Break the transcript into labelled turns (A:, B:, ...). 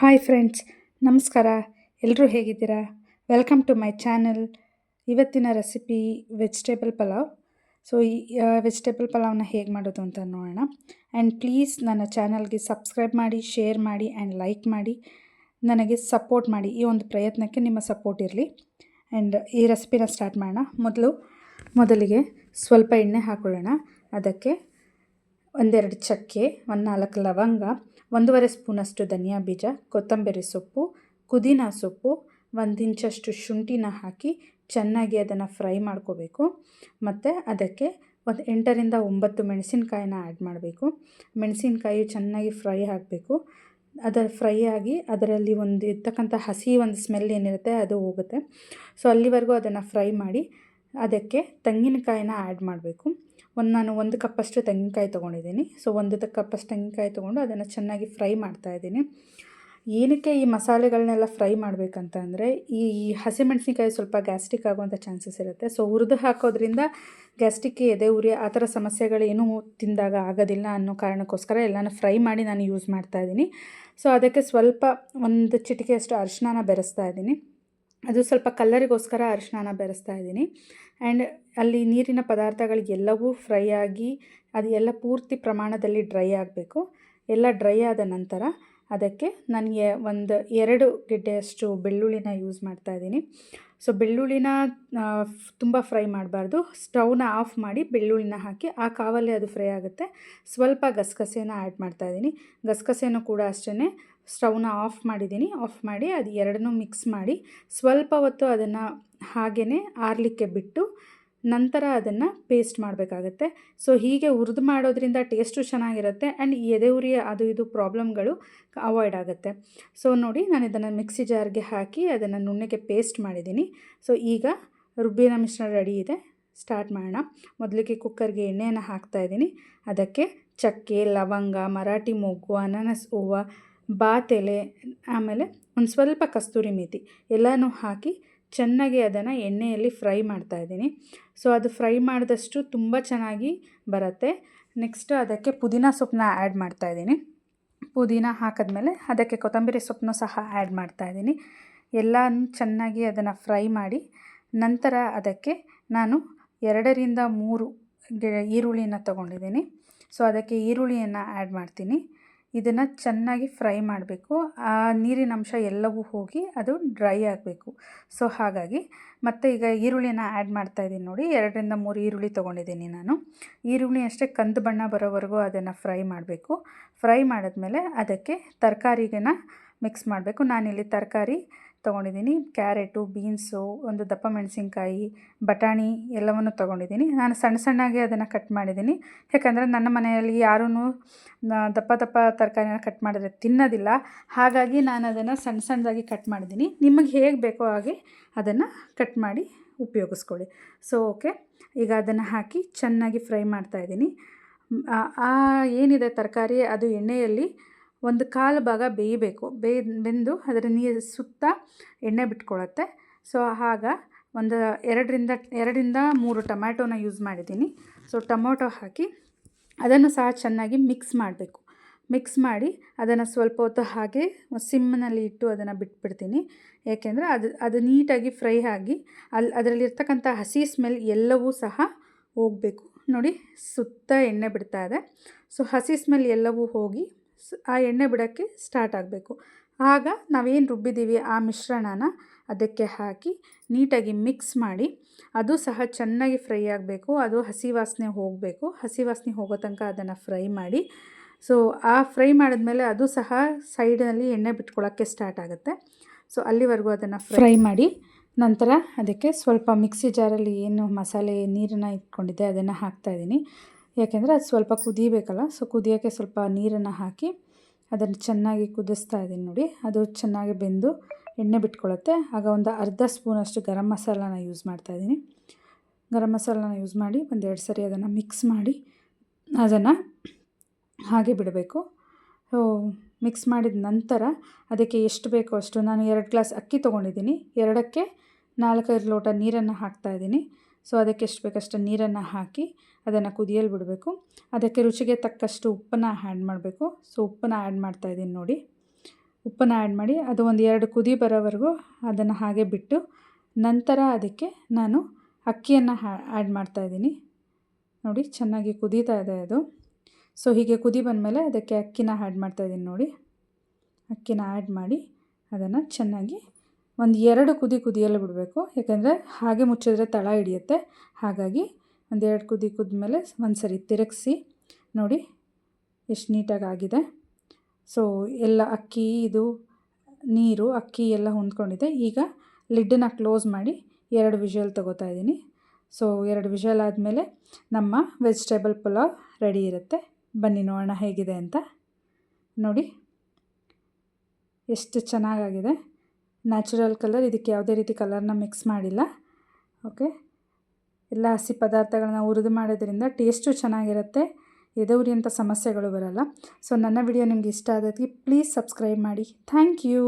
A: Hi friends, ನಮಸ್ಕಾರ. ಎಲ್ಲರೂ ಹೇಗಿದ್ದೀರಾ? ವೆಲ್ಕಮ್ ಟು ಮೈ ಚಾನಲ್ ಇವತ್ತಿನ ರೆಸಿಪಿ ವೆಜಿಟೇಬಲ್ ಪಲಾವ್. ಸೊ ಈ ವೆಜಿಟೇಬಲ್ ಪಲಾವ್ನ ಹೇಗೆ ಮಾಡೋದು ಅಂತ ನೋಡೋಣ. ಆ್ಯಂಡ್ ಪ್ಲೀಸ್ ನನ್ನ ಚಾನಲ್ಗೆ ಸಬ್ಸ್ಕ್ರೈಬ್ ಮಾಡಿ ಶೇರ್ ಮಾಡಿ ಆ್ಯಂಡ್ ಲೈಕ್ ಮಾಡಿ. ನನಗೆ ಸಪೋರ್ಟ್ ಮಾಡಿ. ಈ ಒಂದು ಪ್ರಯತ್ನಕ್ಕೆ ನಿಮ್ಮ ಸಪೋರ್ಟ್ ಇರಲಿ. ಆ್ಯಂಡ್ ಈ ರೆಸಿಪಿನ ಸ್ಟಾರ್ಟ್ ಮಾಡೋಣ. ಮೊದಲು, ಮೊದಲಿಗೆ ಸ್ವಲ್ಪ ಎಣ್ಣೆ ಹಾಕ್ಕೊಳ್ಳೋಣ ಅದಕ್ಕೆ ಒಂದೆರಡು ಚಕ್ಕೆ, ಒಂದು ನಾಲ್ಕು ಲವಂಗ, ಒಂದೂವರೆ ಸ್ಪೂನಷ್ಟು ಧನಿಯಾ ಬೀಜ, ಕೊತ್ತಂಬರಿ ಸೊಪ್ಪು, ಪುದೀನ ಸೊಪ್ಪು ಒಂದಿಂಚಷ್ಟು ಶುಂಠಿನ ಹಾಕಿ ಚೆನ್ನಾಗಿ ಅದನ್ನು ಫ್ರೈ ಮಾಡ್ಕೋಬೇಕು. ಮತ್ತು ಅದಕ್ಕೆ ಒಂದು ಎಂಟರಿಂದ ಒಂಬತ್ತು ಮೆಣಸಿನ್ಕಾಯಿನ ಆ್ಯಡ್ ಮಾಡಬೇಕು. ಮೆಣಸಿನ್ಕಾಯಿ ಚೆನ್ನಾಗಿ ಫ್ರೈ ಆಗಬೇಕು. ಅದರ ಫ್ರೈ ಆಗಿ ಅದರಲ್ಲಿ ಒಂದು ಇರ್ತಕ್ಕಂಥ ಹಸಿ ಒಂದು ಸ್ಮೆಲ್ ಏನಿರುತ್ತೆ ಅದು ಹೋಗುತ್ತೆ. ಸೊ ಅಲ್ಲಿವರೆಗೂ ಅದನ್ನು ಫ್ರೈ ಮಾಡಿ ಅದಕ್ಕೆ ತೆಂಗಿನಕಾಯಿನ ಆ್ಯಡ್ ಮಾಡಬೇಕು. ಒಂದು ನಾನು ಒಂದು ಕಪ್ಪಷ್ಟು ತೆಂಗಿನಕಾಯಿ ತೊಗೊಂಡಿದ್ದೀನಿ. ಸೊ ಒಂದು ಕಪ್ಪಷ್ಟು ತೆಂಗಿನಕಾಯಿ ತೊಗೊಂಡು ಅದನ್ನು ಚೆನ್ನಾಗಿ ಫ್ರೈ ಮಾಡ್ತಾಯಿದ್ದೀನಿ ಏನಕ್ಕೆ ಈ ಮಸಾಲೆಗಳನ್ನೆಲ್ಲ ಫ್ರೈ ಮಾಡಬೇಕಂತ ಅಂದರೆ ಈ ಹಸಿಮೆಣ್ಸಿನ್ಕಾಯಿ ಸ್ವಲ್ಪ ಗ್ಯಾಸ್ಟ್ರಿಕ್ ಆಗುವಂಥ ಚಾನ್ಸಸ್ ಇರುತ್ತೆ. ಸೊ ಹುರಿದು ಹಾಕೋದ್ರಿಂದ ಗ್ಯಾಸ್ಟ್ರಿಕ್ ಎದೆ ಉರಿ ಆ ಥರ ಸಮಸ್ಯೆಗಳೇನೂ ತಿಂದಾಗ ಆಗೋದಿಲ್ಲ ಅನ್ನೋ ಕಾರಣಕ್ಕೋಸ್ಕರ ಎಲ್ಲನೂ ಫ್ರೈ ಮಾಡಿ ನಾನು ಯೂಸ್ ಮಾಡ್ತಾಯಿದ್ದೀನಿ ಸೊ ಅದಕ್ಕೆ ಸ್ವಲ್ಪ ಒಂದು ಚಿಟಿಕೆಯಷ್ಟು ಅರಿಶಿನ ಬೆರೆಸ್ತಾ ಇದ್ದೀನಿ. ಅದು ಸ್ವಲ್ಪ ಕಲ್ಲರಿಗೋಸ್ಕರ ಅರಿಶಿನ ಬೆರೆಸ್ತಾ ಇದ್ದೀನಿ. ಆ್ಯಂಡ್ ಅಲ್ಲಿ ನೀರಿನ ಪದಾರ್ಥಗಳಿಗೆಲ್ಲವೂ ಫ್ರೈ ಆಗಿ, ಅದು ಎಲ್ಲ ಪೂರ್ತಿ ಪ್ರಮಾಣದಲ್ಲಿ ಡ್ರೈ ಆಗಬೇಕು. ಎಲ್ಲ ಡ್ರೈ ಆದ ನಂತರ ಅದಕ್ಕೆ ನನಗೆ ಒಂದು ಎರಡು ಗೆಡ್ಡೆಯಷ್ಟು ಬೆಳ್ಳುಳ್ಳಿನ ಯೂಸ್ ಮಾಡ್ತಾ ಇದ್ದೀನಿ. ಸೊ ಬೆಳ್ಳುಳ್ಳಿನ ತುಂಬ ಫ್ರೈ ಮಾಡಬಾರ್ದು. ಸ್ಟವ್ನ ಆಫ್ ಮಾಡಿ ಬೆಳ್ಳುಳ್ಳಿನ ಹಾಕಿ, ಆ ಕಾವಲ್ಲೇ ಅದು ಫ್ರೈ ಆಗುತ್ತೆ. ಸ್ವಲ್ಪ ಗಸಗಸೆನ ಆ್ಯಡ್ ಮಾಡ್ತಾಯಿದ್ದೀನಿ ಗಸಗಸೆನೂ ಕೂಡ ಅಷ್ಟೇ ಸ್ಟವ್ನ ಆಫ್ ಮಾಡಿದ್ದೀನಿ. ಆಫ್ ಮಾಡಿ ಅದು ಎರಡನ್ನೂ ಮಿಕ್ಸ್ ಮಾಡಿ ಸ್ವಲ್ಪ ಹೊತ್ತು ಅದನ್ನು ಹಾಗೇ ಆರಲಿಕ್ಕೆ ಬಿಟ್ಟು ನಂತರ ಅದನ್ನು ಪೇಸ್ಟ್ ಮಾಡಬೇಕಾಗತ್ತೆ. ಸೊ ಹೀಗೆ ಹುರಿದು ಮಾಡೋದ್ರಿಂದ ಟೇಸ್ಟು ಚೆನ್ನಾಗಿರುತ್ತೆ ಆ್ಯಂಡ್ ಎದೆ ಉರಿ ಅದು ಇದು ಪ್ರಾಬ್ಲಮ್ಗಳು ಅವಾಯ್ಡ್ ಆಗುತ್ತೆ. ಸೊ ನೋಡಿ ನಾನು ಇದನ್ನು ಮಿಕ್ಸಿ ಜಾರ್ಗೆ ಹಾಕಿ ಅದನ್ನು ನುಣ್ಣಗೆ ಪೇಸ್ಟ್ ಮಾಡಿದ್ದೀನಿ ಸೊ ಈಗ ರುಬ್ಬಿನ ಮಿಶ್ರಣ ರೆಡಿ ಇದೆ. ಸ್ಟಾರ್ಟ್ ಮಾಡೋಣ. ಮೊದಲಿಗೆ ಕುಕ್ಕರ್ಗೆ ಎಣ್ಣೆಯನ್ನು ಹಾಕ್ತಾಯಿದ್ದೀನಿ ಅದಕ್ಕೆ ಚಕ್ಕೆ, ಲವಂಗ, ಮರಾಠಿ ಮೊಗ್ಗು ಅನಾನಸ್ ಹೂವು, ಬಾತೆಲೆ, ಆಮೇಲೆ ಒಂದು ಸ್ವಲ್ಪ ಕಸ್ತೂರಿ ಮೇಥಿ ಎಲ್ಲನೂ ಹಾಕಿ ಚೆನ್ನಾಗಿ ಅದನ್ನು ಎಣ್ಣೆಯಲ್ಲಿ ಫ್ರೈ ಮಾಡ್ತಾ ಇದ್ದೀನಿ. ಸೊ, ಅದು ಫ್ರೈ ಮಾಡಿದಷ್ಟು ತುಂಬ ಚೆನ್ನಾಗಿ ಬರುತ್ತೆ. ನೆಕ್ಸ್ಟ್ ಅದಕ್ಕೆ ಪುದೀನ ಸೊಪ್ಪನ್ನ ಆ್ಯಡ್ ಮಾಡ್ತಾಯಿದ್ದೀನಿ ಪುದೀನ ಹಾಕಿದ್ಮೇಲೆ ಅದಕ್ಕೆ ಕೊತ್ತಂಬರಿ ಸೊಪ್ಪನ್ನು ಸಹ ಆ್ಯಡ್ ಮಾಡ್ತಾಯಿದ್ದೀನಿ ಎಲ್ಲನೂ ಚೆನ್ನಾಗಿ ಅದನ್ನು ಫ್ರೈ ಮಾಡಿ ನಂತರ ಅದಕ್ಕೆ ನಾನು ಎರಡರಿಂದ ಮೂರು ಈರುಳ್ಳಿಯನ್ನು ತೊಗೊಂಡಿದ್ದೀನಿ. ಸೊ, ಅದಕ್ಕೆ ಈರುಳ್ಳಿಯನ್ನು ಆ್ಯಡ್ ಮಾಡ್ತೀನಿ. ಇದನ್ನು ಚೆನ್ನಾಗಿ ಫ್ರೈ ಮಾಡಬೇಕು. ಆ ನೀರಿನ ಅಂಶ ಎಲ್ಲವೂ ಹೋಗಿ ಅದು ಡ್ರೈ ಆಗಬೇಕು. ಸೊ, ಹಾಗಾಗಿ ಮತ್ತು ಈಗ ಈರುಳ್ಳಿನ ಆ್ಯಡ್ ಮಾಡ್ತಾಯಿದ್ದೀನಿ ನೋಡಿ. ಎರಡರಿಂದ ಮೂರು ಈರುಳ್ಳಿ ತೊಗೊಂಡಿದ್ದೀನಿ ನಾನು. ಈರುಳ್ಳಿ ಅಷ್ಟೇ ಕಂದು ಬಣ್ಣ ಬರೋವರೆಗೂ ಅದನ್ನು ಫ್ರೈ ಮಾಡಬೇಕು. ಫ್ರೈ ಮಾಡಿದ್ಮೇಲೆ ಅದಕ್ಕೆ ತರಕಾರಿಗನ್ನ ಮಿಕ್ಸ್ ಮಾಡಬೇಕು. ನಾನಿಲ್ಲಿ ತರಕಾರಿ ತೊಗೊಂಡಿದ್ದೀನಿ. ಕ್ಯಾರೆಟು, ಬೀನ್ಸು, ಒಂದು ದಪ್ಪ ಮೆಣಸಿನ್ಕಾಯಿ, ಬಟಾಣಿ ಎಲ್ಲವನ್ನು ತೊಗೊಂಡಿದ್ದೀನಿ. ನಾನು ಸಣ್ಣ ಸಣ್ಣಗೆ ಅದನ್ನು ಕಟ್ ಮಾಡಿದ್ದೀನಿ. ಯಾಕಂದರೆ ನನ್ನ ಮನೆಯಲ್ಲಿ ಯಾರೂ ದಪ್ಪ ದಪ್ಪ ತರಕಾರಿನ ಕಟ್ ಮಾಡಿದ್ರೆ ತಿನ್ನೋದಿಲ್ಲ. ಹಾಗಾಗಿ ನಾನು ಅದನ್ನು ಸಣ್ಣ ಸಣ್ಣದಾಗಿ ಕಟ್ ಮಾಡಿದ್ದೀನಿ. ನಿಮಗೆ ಹೇಗೆ ಬೇಕೋ ಹಾಗೆ ಅದನ್ನು ಕಟ್ ಮಾಡಿ ಉಪಯೋಗಿಸ್ಕೊಳ್ಳಿ. So, okay. ಈಗ ಅದನ್ನು ಹಾಕಿ ಚೆನ್ನಾಗಿ ಫ್ರೈ ಮಾಡ್ತಾಯಿದ್ದೀನಿ ಆ ಏನಿದೆ ತರಕಾರಿ? ಅದು ಎಣ್ಣೆಯಲ್ಲಿ ಒಂದು ಕಾಲು ಭಾಗ ಬೇಯಬೇಕು. ಬೇಯ್, ಬೆಂದು ಅದರ ನೀರು ಸುತ್ತ ಎಣ್ಣೆ ಬಿಟ್ಕೊಳ್ಳುತ್ತೆ ಸೊ, ಆಗ ಒಂದು ಎರಡರಿಂದ ಎರಡರಿಂದ ಮೂರು ಟೊಮ್ಯಾಟೋನ ಯೂಸ್ ಮಾಡಿದ್ದೀನಿ. ಸೊ, ಟೊಮೊಟೊ ಹಾಕಿ ಅದನ್ನು ಸಹ ಚೆನ್ನಾಗಿ ಮಿಕ್ಸ್ ಮಾಡಬೇಕು. ಮಿಕ್ಸ್ ಮಾಡಿ ಅದನ್ನು ಸ್ವಲ್ಪ ಹೊತ್ತು ಹಾಗೆ ಸಿಮ್ನಲ್ಲಿ ಇಟ್ಟು ಅದನ್ನು ಬಿಟ್ಬಿಡ್ತೀನಿ. ಏಕೆಂದರೆ ಅದು ಅದು ನೀಟಾಗಿ ಫ್ರೈ ಆಗಿ ಅಲ್ಲಿ ಅದರಲ್ಲಿರ್ತಕ್ಕಂಥ ಹಸಿ ಸ್ಮೆಲ್ ಎಲ್ಲವೂ ಸಹ ಹೋಗಬೇಕು. ನೋಡಿ, ಸುತ್ತ ಎಣ್ಣೆ ಬಿಡ್ತಾ ಇದೆ. ಸೊ, ಹಸಿ ಸ್ಮೆಲ್ ಎಲ್ಲವೂ ಹೋಗಿ ಆ ಎಣ್ಣೆ ಬಿಡೋಕ್ಕೆ ಸ್ಟಾರ್ಟ್ ಆಗಬೇಕು. ಆಗ ನಾವೇನು ರುಬ್ಬಿದ್ದೀವಿ ಆ ಮಿಶ್ರಣನ ಅದಕ್ಕೆ ಹಾಕಿ ನೀಟಾಗಿ ಮಿಕ್ಸ್ ಮಾಡಿ ಅದು ಸಹ ಚೆನ್ನಾಗಿ ಫ್ರೈ ಆಗಬೇಕು ಅದು ಹಸಿ ವಾಸನೆ ಹೋಗಬೇಕು ಹಸಿ ವಾಸನೆ ಹೋಗೋ ತನಕ ಅದನ್ನು ಫ್ರೈ ಮಾಡಿ. ಸೊ ಆ ಫ್ರೈ ಮಾಡಿದ್ಮೇಲೆ ಅದು ಸಹ ಸೈಡಲ್ಲಿ ಎಣ್ಣೆ ಬಿಟ್ಕೊಳ್ಳೋಕ್ಕೆ ಸ್ಟಾರ್ಟ್ ಆಗುತ್ತೆ. ಸೊ ಅಲ್ಲಿವರೆಗೂ ಅದನ್ನು ಫ್ರೈ ಮಾಡಿ ನಂತರ ಅದಕ್ಕೆ ಸ್ವಲ್ಪ ಮಿಕ್ಸಿ ಜಾರಲ್ಲಿ ಏನು ಮಸಾಲೆ ನೀರನ್ನು ಇಟ್ಕೊಂಡಿದ್ದೆ ಅದನ್ನು ಹಾಕ್ತಾಯಿದ್ದೀನಿ ಯಾಕೆಂದರೆ ಅದು ಸ್ವಲ್ಪ ಕುದಿಯಬೇಕಲ್ಲ ಸೊ ಕುದಿಯೋಕ್ಕೆ ಸ್ವಲ್ಪ ನೀರನ್ನು ಹಾಕಿ ಅದನ್ನು ಚೆನ್ನಾಗಿ ಕುದಿಸ್ತಾ ಇದ್ದೀನಿ ನೋಡಿ. ಅದು ಚೆನ್ನಾಗಿ ಬೆಂದು ಎಣ್ಣೆ ಬಿಟ್ಕೊಳ್ಳುತ್ತೆ. ಆಗ ಒಂದು ಅರ್ಧ ಸ್ಪೂನಷ್ಟು ಗರಂ ಮಸಾಲಾನ ಯೂಸ್ ಮಾಡ್ತಾಯಿದ್ದೀನಿ ಗರಂ ಮಸಾಲಾನ ಯೂಸ್ ಮಾಡಿ ಒಂದೆರಡು ಸರಿ ಅದನ್ನು ಮಿಕ್ಸ್ ಮಾಡಿ ಅದನ್ನು ಹಾಗೆ ಬಿಡಬೇಕು. ಮಿಕ್ಸ್ ಮಾಡಿದ ನಂತರ ಅದಕ್ಕೆ ಎಷ್ಟು ಬೇಕೋ ಅಷ್ಟು ನಾನು ಎರಡು ಗ್ಲಾಸ್ ಅಕ್ಕಿ ತೊಗೊಂಡಿದ್ದೀನಿ. ಎರಡಕ್ಕೆ ನಾಲ್ಕೈದು ಲೋಟ ನೀರನ್ನು ಹಾಕ್ತಾಯಿದ್ದೀನಿ ಸೊ ಅದಕ್ಕೆ ಎಷ್ಟು ಬೇಕಷ್ಟು ನೀರನ್ನು ಹಾಕಿ ಅದನ್ನು ಕುದಿಯಲು ಬಿಡಬೇಕು. ಅದಕ್ಕೆ ರುಚಿಗೆ ತಕ್ಕಷ್ಟು ಉಪ್ಪನ್ನು ಆ್ಯಡ್ ಮಾಡಬೇಕು. ಸೊ ಉಪ್ಪನ್ನು ಆ್ಯಡ್ ಮಾಡ್ತಾಯಿದ್ದೀನಿ ನೋಡಿ. ಉಪ್ಪನ್ನು ಆ್ಯಡ್ ಮಾಡಿ ಅದು ಒಂದು ಎರಡು ಕುದಿ ಬರೋವರೆಗೂ ಅದನ್ನು ಹಾಗೆ ಬಿಟ್ಟು ನಂತರ ಅದಕ್ಕೆ ನಾನು ಅಕ್ಕಿಯನ್ನು ಆ್ಯಡ್ ಮಾಡ್ತಾ ಇದ್ದೀನಿ. ನೋಡಿ ಚೆನ್ನಾಗಿ ಕುದೀತಾ ಇದೆ ಅದು. ಸೊ ಹೀಗೆ ಕುದಿ ಬಂದಮೇಲೆ ಅದಕ್ಕೆ ಅಕ್ಕಿನ ಆ್ಯಡ್ ಮಾಡ್ತಾಯಿದ್ದೀನಿ ನೋಡಿ. ಅಕ್ಕಿನ ಆ್ಯಡ್ ಮಾಡಿ ಅದನ್ನು ಚೆನ್ನಾಗಿ ಒಂದು ಎರಡು ಕುದಿ ಕುದಿಯಲು ಬಿಡಬೇಕು. ಯಾಕೆಂದರೆ ಹಾಗೆ ಮುಚ್ಚಿದ್ರೆ ತಳ ಹಿಡಿಯುತ್ತೆ. ಹಾಗಾಗಿ ಒಂದೆರಡು ಕುದಿ ಕುದ್ಮೇಲೆ ಒಂದು ಸರಿ ತಿರುಗಿಸಿ ನೋಡಿ ಎಷ್ಟು ನೀಟಾಗಿ ಆಗಿದೆ. ಸೊ ಎಲ್ಲ ಅಕ್ಕಿ, ಇದು ನೀರು, ಅಕ್ಕಿ ಎಲ್ಲ ಹೊಂದ್ಕೊಂಡಿದೆ. ಈಗ ಲಿಡ್ಡನ್ನು ಕ್ಲೋಸ್ ಮಾಡಿ ಎರಡು ವಿಷಲ್ ತೊಗೋತಾ ಇದ್ದೀನಿ. ಸೊ ಎರಡು ವಿಷಲ್ ಆದಮೇಲೆ ನಮ್ಮ ವೆಜಿಟೇಬಲ್ ಪುಲಾವ್ ರೆಡಿ ಇರುತ್ತೆ. ಬನ್ನಿ ನೋಡೋಣ ಹೇಗಿದೆ ಅಂತ. ನೋಡಿ, ಎಷ್ಟು ಚೆನ್ನಾಗಾಗಿದೆ. ನ್ಯಾಚುರಲ್ ಕಲರ್, ಇದಕ್ಕೆ ಯಾವುದೇ ರೀತಿ ಕಲರ್ನ ಮಿಕ್ಸ್ ಮಾಡಿಲ್ಲ. ಓಕೆ ಎಲ್ಲ ಹಸಿ ಪದಾರ್ಥಗಳನ್ನ ಹುರಿದು ಮಾಡೋದ್ರಿಂದ ಟೇಸ್ಟು ಚೆನ್ನಾಗಿರುತ್ತೆ. ಅಂತ ಸಮಸ್ಯೆಗಳು ಬರಲ್ಲ. ಸೊ ನನ್ನ ವಿಡಿಯೋ ನಿಮ್ಗೆ ಇಷ್ಟ ಆದಕ್ಕೆ ಪ್ಲೀಸ್ ಸಬ್ಸ್ಕ್ರೈಬ್ ಮಾಡಿ. Thank you